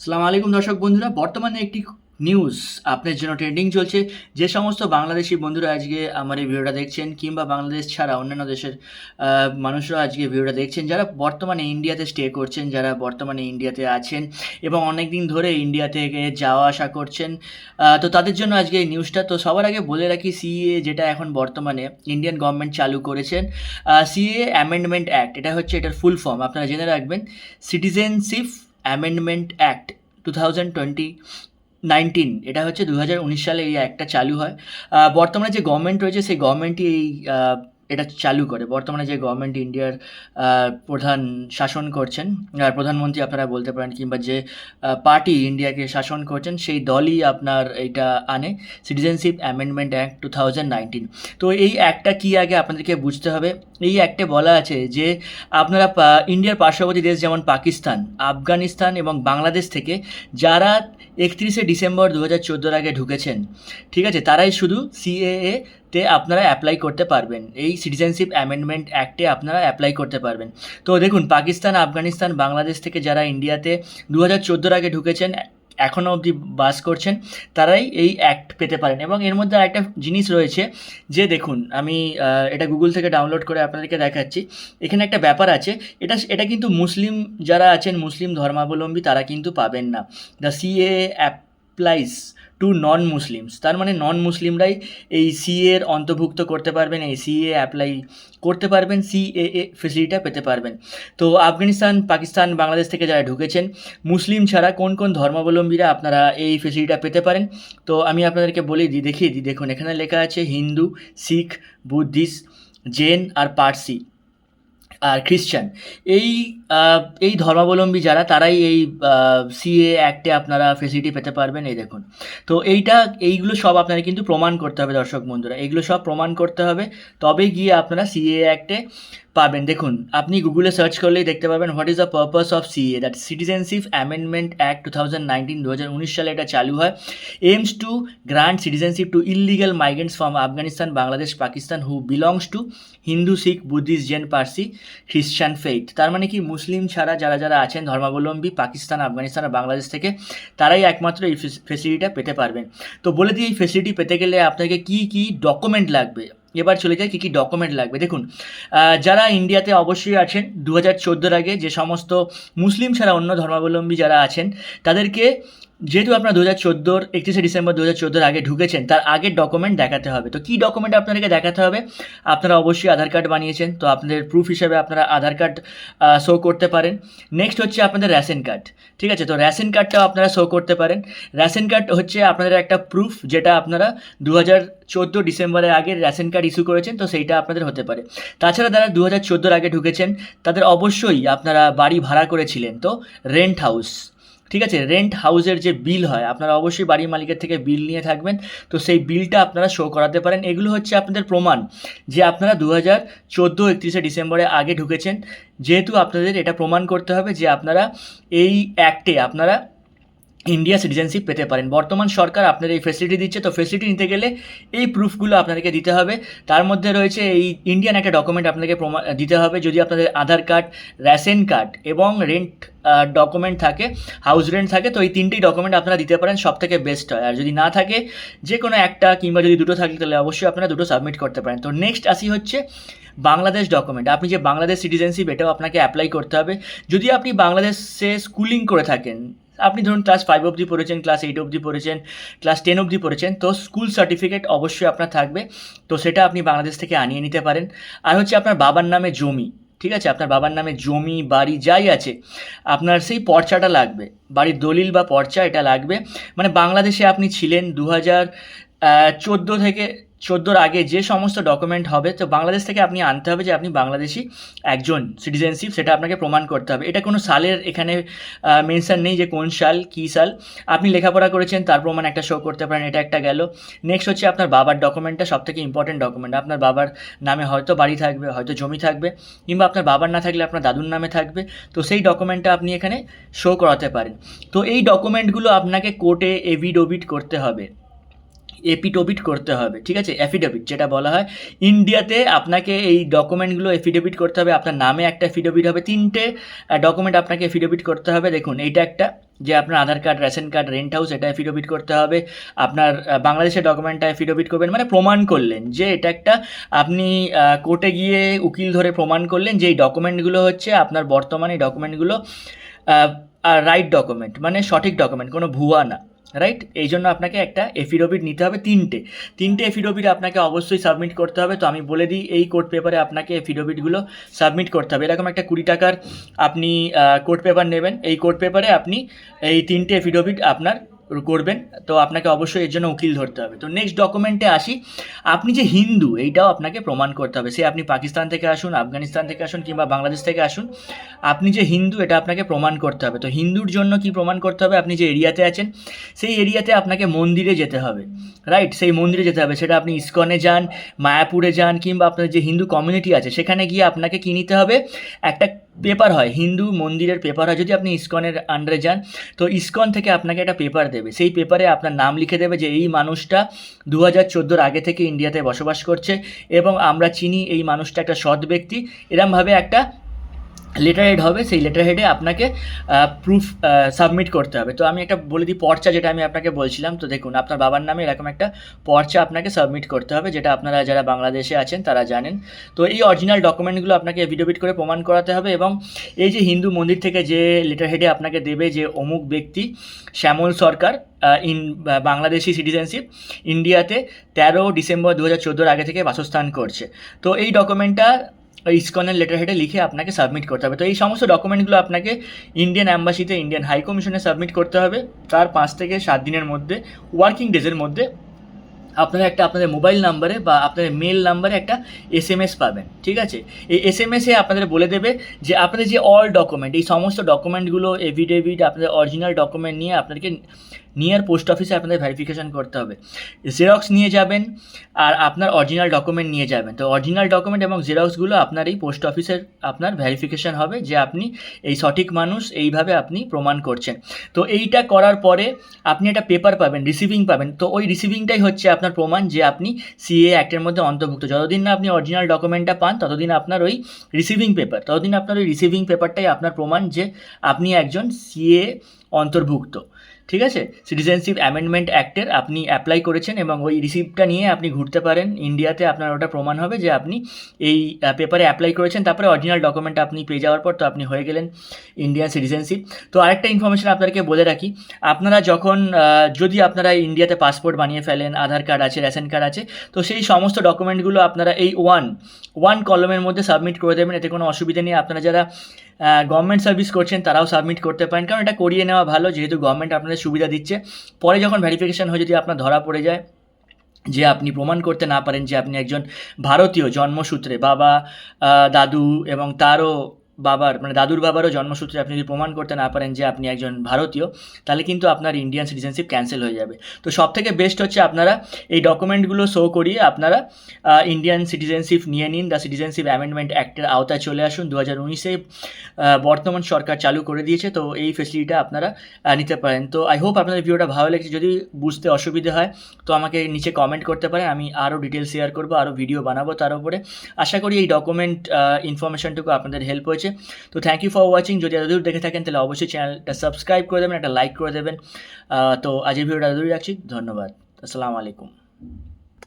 সালাম আলাইকুম দর্শক বন্ধুরা, বর্তমানে একটি নিউজ আপনার জন্য ট্রেন্ডিং চলছে। যে সমস্ত বাংলাদেশি বন্ধুরা আজকে আমার এই ভিডিওটা দেখছেন, কিংবা বাংলাদেশ ছাড়া অন্যান্য দেশের মানুষরা আজকে ভিডিওটা দেখছেন, যারা বর্তমানে ইন্ডিয়াতে স্টে করছেন, যারা বর্তমানে ইন্ডিয়াতে আছেন, এবং অনেক দিন ধরে ইন্ডিয়া থেকে যাওয়া আসা করছেন তো তাদের জন্য আজকে এই নিউজটা তো সবার আগে বলে রাখি সিএ যেটা এখন বর্তমানে ইন্ডিয়ান গভর্নমেন্ট চালু করেছেন সিএ অ্যামেন্ডমেন্ট অ্যাক্ট এটা হচ্ছে এটার ফুল ফর্ম আপনারা জেনে রাখবেন citizenship amendment act two thousand twenty nineteen এটা হচ্ছে দু হাজার উনিশ সালে এই অ্যাক্টটা চালু হয়। বর্তমানে যে গভর্নমেন্ট রয়েছে, সেই গভর্নমেন্টই এই এটা চালু করে। বর্তমানে যে গভর্নমেন্ট ইন্ডিয়ার প্রধান শাসন করছেন, আর প্রধানমন্ত্রী আপনারা বলতে পারেন কিংবা যে পার্টি ইন্ডিয়াকে শাসন করছেন, সেই দলই আপনার এইটা আনে। Citizenship amendment act two thousand nineteen তো এই অ্যাক্টটা কী আগে আপনাদেরকে বুঝতে হবে? এই অ্যাক্টে বলা আছে যে, আপনারা ইন্ডিয়ার পার্শ্ববর্তী দেশ যেমন পাকিস্তান, আফগানিস্তান এবং বাংলাদেশ থেকে যারা একত্রিশে ডিসেম্বর দু হাজার চোদ্দোর আগে ঢুকেছেন, ঠিক আছে, তারাই শুধু সিএএ তে আপনারা অ্যাপ্লাই করতে পারবেন। এই সিটিজেনশিপ অ্যামেন্ডমেন্ট অ্যাক্টে আপনারা অ্যাপ্লাই করতে পারবেন। তো দেখুন, পাকিস্তান, আফগানিস্তান, বাংলাদেশ থেকে যারা ইন্ডিয়াতে দু হাজার চোদ্দোর আগে ঢুকেছেন এখনও অবধি বাস করছেন, তারাই এই অ্যাক্ট পেতে পারেন। এবং এর মধ্যে আরেকটা জিনিস রয়েছে যে দেখুন, আমি এটা গুগল থেকে ডাউনলোড করে আপনাদেরকে দেখাচ্ছি। এখানে একটা ব্যাপার আছে, এটা এটা কিন্তু মুসলিম, যারা আছেন, মুসলিম ধর্মাবলম্বী, তারা কিন্তু পাবেন না। The CA applies to non Muslims তার মানে নন মুসলিমরাই এই সিএ এর অন্তর্ভুক্ত করতে পারবেন, এই সিএ অ্যাপ্লাই করতে পারবেন সিএএ ফেসিলিটিটা পেতে পারবেন। তো আফগানিস্তান, পাকিস্তান, বাংলাদেশ থেকে যারা ঢুকেছেন, মুসলিম ছাড়া কোন কোন ধর্মাবলম্বীরা আপনারা এই ফেসিলিটিটা পেতে পারেন? তো আমি আপনাদেরকে বলে দিই দেখিয়ে দিই। দেখুন, এখানে লেখা আছে হিন্দু, শিখ, বুদ্ধিস্ট, জৈন আর পার্সি। আর খ্রিশ্চান এই এই ধর্মাবলম্বী যারা, তারাই এই সিএ অ্যাক্টে আপনারা ফেসিলিটি পেতে পারবেন, এই দেখুন। তো এইটা, এইগুলো সব আপনারা কিন্তু প্রমাণ করতে হবে দর্শক বন্ধুরা। এইগুলো সব প্রমাণ করতে হবে, তবে গিয়ে আপনারা সিএ অ্যাক্টে পাবেন। দেখুন, আপনি গুগলে সার্চ করলেই দেখতে পাবেন what is the purpose of CA that citizenship amendment act two thousand nineteen দু হাজার উনিশ সালে এটা চালু হয়। Aims to grant citizenship to illegal migrants from Afghanistan Bangladesh Pakistan who belongs to Hindu Sikh Buddhist Jain Parsi Christian faith তার মানে কি? মুসলিম ছাড়া যারা যারা আছেন, ধর্মাবলম্বী, পাকিস্তান, আফগানিস্তান আর বাংলাদেশ থেকে, তারাই একমাত্র এই ফেসিলিটিটা পেতে পারবেন। তো বলে দিই, এই ফেসিলিটি পেতে গেলে আপনাকে কি কি ডকুমেন্ট লাগবে? এবার চলে যায় কী কী ডকুমেন্ট লাগবে? দেখুন যারা ইন্ডিয়াতে অবশ্যই আছেন দু হাজার আগে যে সমস্ত মুসলিম ছাড়া অন্য ধর্মাবলম্বী যারা আছেন, তাদেরকে যেহেতু আপনারা দু হাজার চোদ্দোর একত্রিশে ডিসেম্বর দু হাজার চোদ্দোর আগে ঢুকেছেন, তার আগের ডকুমেন্ট দেখাতে হবে। তো কী ডকুমেন্ট আপনাদেরকে দেখাতে হবে? আপনারা অবশ্যই আধার কার্ড বানিয়েছেন, তো আপনাদের প্রুফ হিসাবে আপনারা আধার কার্ড শো করতে পারেন। নেক্সট হচ্ছে আপনাদের রেশন কার্ড ঠিক আছে? তো রেশন কার্ডটাও আপনারা শো করতে পারেন। রেশন কার্ড হচ্ছে আপনাদের একটা প্রুফ যেটা আপনারা দু হাজার চোদ্দ ডিসেম্বরের আগে রেশন কার্ড ইস্যু করেছেন, তো সেইটা আপনাদের হতে পারে। তাছাড়া যারা দু হাজার চোদ্দোর আগে ঢুকেছেন, তাদের অবশ্যই আপনারা বাড়ি ভাড়া করেছিলেন, তো রেন্ট হাউস ঠিক আছে? রেন্ট হাউসের যে বিল হয়, আপনারা অবশ্যই বাড়ির মালিকের থেকে বিল নিয়ে থাকবেন। তো সেই বিলটা আপনারা শো করাতে পারেন। এগুলো হচ্ছে আপনাদের প্রমাণ যে আপনারা দু হাজার চোদ্দ একত্রিশে ডিসেম্বরে আগে ঢুকেছেন। যেহেতু আপনাদের এটা প্রমাণ করতে হবে যে আপনারা এই অ্যাক্টে আপনারা ইন্ডিয়া সিটিজেনশিপ পেতে পারেন। বর্তমান সরকার আপনার এই ফেসিলিটি দিচ্ছে, তো ফেসিলিটি নিতে গেলে এই প্রুফগুলো আপনাদেরকে দিতে হবে। তার মধ্যে রয়েছে এই ইন্ডিয়ান একটা ডকুমেন্ট আপনাকে প্রমা- দিতে হবে। যদি আপনাদের আধার কার্ড রেশন কার্ড এবং রেন্ট ডকুমেন্ট থাকে হাউস রেন্ট থাকে, তো এই তিনটি ডকুমেন্ট আপনারা দিতে পারেন। সব থেকে বেস্ট হয়। আর যদি না থাকে যে কোনো একটা কিংবা যদি দুটো থাকে, তাহলে অবশ্যই আপনারা দুটো সাবমিট করতে পারেন। তো নেক্সট আসি হচ্ছে বাংলাদেশ ডকুমেন্ট আপনি যে বাংলাদেশ সিটিজেনশিপ এটাও আপনাকে অ্যাপ্লাই করতে হবে। যদি আপনি বাংলাদেশে স্কুলিং করে থাকেন আপনি ধরুন ক্লাস ফাইভ অবধি পড়েছেন ক্লাস এইট অবধি পড়েছেন ক্লাস টেন অবধি পড়েছেন, তো স্কুল সার্টিফিকেট অবশ্যই আপনার থাকবে। তো সেটা আপনি বাংলাদেশ থেকে আনিয়ে নিতে পারেন। আর হচ্ছে আপনার বাবার নামে জমি, ঠিক আছে? আপনার বাবার নামে জমি, বাড়ি যাই আছে, আপনার সেই পর্চাটা লাগবে। বাড়ির দলিল বা পর্চা এটা লাগবে। মানে বাংলাদেশে আপনি ছিলেন দু হাজার চোদ্দ থেকে চোদ্দোর আগে যে সমস্ত ডকুমেন্ট হবে, তো বাংলাদেশ থেকে আপনি আনতে হবে যে আপনি বাংলাদেশি একজন সিটিজেনশিপ সেটা আপনাকে প্রমাণ করতে হবে। এটা কোনো সালের এখানে মেনশন নেই যে কোন সাল, কী সাল। আপনি লেখাপড়া করেছেন, তার প্রমাণ একটা শো করতে পারেন, এটা একটা গেল। নেক্সট হচ্ছে আপনার বাবার ডকুমেন্টটা সব থেকে ইম্পর্টেন্ট ডকুমেন্ট আপনার বাবার নামে হয়তো বাড়ি থাকবে, হয়তো জমি থাকবে, কিংবা আপনার বাবার না থাকলে আপনার দাদুর নামে থাকবে। তো সেই ডকুমেন্টটা আপনি এখানে শো করাতে পারেন। তো এই ডকুমেন্টগুলো আপনাকে কোর্টে এভিডোভিট করতে হবে। এপিটোবিট করতে হবে, ঠিক আছে? অ্যাফিডেভিট যেটা বলা হয়। ইন্ডিয়াতে আপনাকে এই ডকুমেন্টগুলো এফিডেভিট করতে হবে। আপনার নামে একটা এফিডেভিট হবে, তিনটে ডকুমেন্ট আপনাকে এফিডেভিট করতে হবে। দেখুন, এইটা একটা যে আপনার Aadhaar card, ration card rent house এটা এফিডেভিট করতে হবে। আপনার বাংলাদেশের ডকুমেন্টটা এফিডেভিট করবেন মানে প্রমাণ করলেন যে এটা একটা আপনি কোর্টে গিয়ে উকিল ধরে প্রমাণ করলেন যে এই ডকুমেন্টগুলো হচ্ছে আপনার বর্তমানে এই ডকুমেন্টগুলো রাইট ডকুমেন্ট মানে সঠিক ডকুমেন্ট কোনো ভুয়া না। রাইট এই জন্য আপনাকে একটা এফিডোভিট নিতে হবে তিনটে। তিনটে এফিডোভিট আপনাকে অবশ্যই সাবমিট করতে হবে। তো আমি বলে দিই, এই কোর্ট পেপারে আপনাকে এফিডোভিটগুলো সাবমিট করতে হবে। এরকম একটা কুড়ি টাকার আপনি কোর্ট পেপার নেবেন। এই কোর্ট পেপারে আপনি এই তিনটে এফিডোভিট আপনার করবেন, তো আপনাকে অবশ্যই এর জন্য উকিল ধরতে হবে। তো নেক্সট ডকুমেন্টে আসি। আপনি যে হিন্দু, এইটাও আপনাকে প্রমাণ করতে হবে। সে আপনি পাকিস্তান থেকে আসুন, আফগানিস্তান থেকে আসুন কিংবা বাংলাদেশ থেকে আসুন, আপনি যে হিন্দু, এটা আপনাকে প্রমাণ করতে হবে। তো হিন্দুর জন্য কি প্রমাণ করতে হবে? আপনি যে এরিয়াতে আছেন, সেই এরিয়াতে আপনাকে মন্দিরে যেতে হবে। রাইট সেই মন্দিরে যেতে হবে। সেটা আপনি ইস্কনে যান, মায়াপুরে যান, কিংবা আপনার যে হিন্দু কমিউনিটি আছে, সেখানে গিয়ে আপনাকে কী নিতে হবে? একটা পেপার হয়, হিন্দু মন্দিরের পেপার হয়, যদি আপনি ইস্কনের আন্ডারে যান, তো ইস্কন থেকে আপনাকে একটা পেপার দেবে। সেই পেপারে আপনার নাম লিখে দেবে যে, এই মানুষটা দু হাজার চোদ্দোর আগে থেকে ইন্ডিয়াতে বসবাস করছে এবং আমরা চিনি এই মানুষটা একটা সৎ ব্যক্তি। এরমভাবে একটা লেটার হেড হবে, সেই লেটার হেডে আপনাকে প্রুফ সাবমিট করতে হবে। তো আমি একটা বলে দিই পর্চা যেটা আমি আপনাকে বলছিলাম। তো দেখুন, আপনার বাবার নামে এরকম একটা পর্চা আপনাকে সাবমিট করতে হবে, যেটা আপনারা যারা বাংলাদেশে আছেন তারা জানেন। তো এই অরিজিনাল ডকুমেন্টগুলো আপনাকে এফিডেভিট করে প্রমাণ করাতে হবে এবং এই যে হিন্দু মন্দির থেকে যে লেটার হেডে আপনাকে দেবে যে অমুক ব্যক্তি শ্যামল সরকার ইন বাংলাদেশি সিটিজেনশিপ ইন্ডিয়াতে তেরো ডিসেম্বর দু হাজার চোদ্দোর আগে থেকে বাসস্থান করছে। তো এই ডকুমেন্টটা ইসকনের লেটার হেডে লিখে আপনাকে সাবমিট করতে হবে। তো এই সমস্ত ডকুমেন্টগুলো আপনাকে ইন্ডিয়ান অ্যাম্বাসিতে ইন্ডিয়ান হাই কমিশনে সাবমিট করতে হবে। তার পাঁচ থেকে সাত দিনের মধ্যে ওয়ার্কিং ডেজের মধ্যে আপনারা একটা আপনাদের মোবাইল নাম্বারে বা আপনাদের মেল নাম্বারে একটা এস এম এস পাবেন, ঠিক আছে? এই এস এম এসে আপনাদের বলে দেবে যে আপনাদের যে অল ডকুমেন্ট এই সমস্ত ডকুমেন্টগুলো এভিডেভিট আপনাদের অরিজিনাল ডকুমেন্ট নিয়ে আপনাদেরকে নিয়ার পোস্ট অফিসে আপনাদের ভেরিফিকেশন করতে হবে। জেরক্স নিয়ে যাবেন আর আপনার অরিজিনাল ডকুমেন্ট নিয়ে যাবেন। তো অরিজিনাল ডকুমেন্ট এবং জেরক্সগুলো আপনার এই পোস্ট অফিসের আপনার ভেরিফিকেশন হবে যে আপনি এই সঠিক মানুষ, এইভাবে আপনি প্রমাণ করছেন। তো এইটা করার পরে আপনি একটা পেপার পাবেন রিসিভিং পাবেন। তো ওই রিসিভিংটাই হচ্ছে আপনার প্রমাণ যে আপনি সিএ অ্যাক্টের মধ্যে অন্তর্ভুক্ত। যতদিন না আপনি অরিজিনাল ডকুমেন্টটা পান, ততদিন আপনার ওই রিসিভিং পেপার ততদিন আপনার ওই রিসিভিং পেপারটাই আপনার প্রমাণ যে আপনি একজন সিএ অন্তর্ভুক্ত। ঠিক আছে? সিটিজেনশিপ অ্যামেন্ডমেন্ট অ্যাক্টের আপনি অ্যাপ্লাই করেছেন এবং ওই রিসিপ্টটা নিয়ে আপনি ঘুরতে পারেন। ইন্ডিয়াতে আপনার ওটা প্রমাণ হবে যে আপনি এই পেপারে অ্যাপ্লাই করেছেন। তারপরে অরিজিনাল ডকুমেন্ট আপনি পেয়ে যাওয়ার পর তো আপনি হয়ে গেলেন ইন্ডিয়ান সিটিজেনশিপ তো আরেকটা ইনফরমেশন আপনাদেরকে বলে রাখি, আপনারা যখন যদি আপনারা ইন্ডিয়াতে পাসপোর্ট বানিয়ে ফেলেন, আধার কার্ড আছে রেশন কার্ড আছে, তো সেই সমস্ত ডকুমেন্টগুলো আপনারা এই ওয়ান ওয়ান কলমের মধ্যে সাবমিট করে দেবেন। এতে কোনো অসুবিধা নেই। আপনারা যারা গভর্নমেন্ট সার্ভিস করছেন, তারাও সাবমিট করতে পারেন। কারণ এটা করিয়ে নেওয়া ভালো, যেহেতু গভর্নমেন্ট আপনাদের সুবিধা দিচ্ছে। পরে যখন ভেরিফিকেশন হয়ে, যদি আপনার ধরা পড়ে যায়, যে আপনি প্রমাণ করতে না পারেন যে আপনি একজন ভারতীয় জন্মসূত্রে, বাবা দাদু এবং তারও বাবার মানে দাদুর বাবারও জন্মসূত্রে আপনি যদি প্রমাণ করতে না পারেন যে আপনি একজন ভারতীয়, তাহলে কিন্তু আপনার ইন্ডিয়ান সিটিজেনশিপ ক্যান্সেল হয়ে যাবে। তো সব থেকে বেস্ট হচ্ছে আপনারা এই ডকুমেন্টগুলো শো করিয়ে আপনারা ইন্ডিয়ান সিটিজেনশিপ নিয়ে নিন। দ্য সিটিজেনশিপ অ্যামেন্ডমেন্ট অ্যাক্টের আওতায় চলে আসুন। দু হাজার উনিশে বর্তমান সরকার চালু করে দিয়েছে। তো এই ফেসিলিটিটা আপনারা নিতে পারেন। তো আই হোপ আপনাদের ভিডিওটা ভালো লেগেছে। যদি বুঝতে অসুবিধে হয়, তো আমাকে নিচে কমেন্ট করতে পারেন। আমি আরও ডিটেলস শেয়ার করব, আরও ভিডিও বানাবো তার উপরে। আশা করি এই ডকুমেন্ট ইনফরমেশনটুকু আপনাদের হেল্প হয়েছে। তো থ্যাংক ইউ ফর ওয়াচিং যদি এতদূর দেখে থাকেন, তাহলে অবশ্যই চ্যানেলটা সাবস্ক্রাইব করে দেবেন, একটা লাইক করে দেবেন। তো আজকের ভিডিওটা এতদূর রাখছি। ধন্যবাদ। আসসালামু আলাইকুম।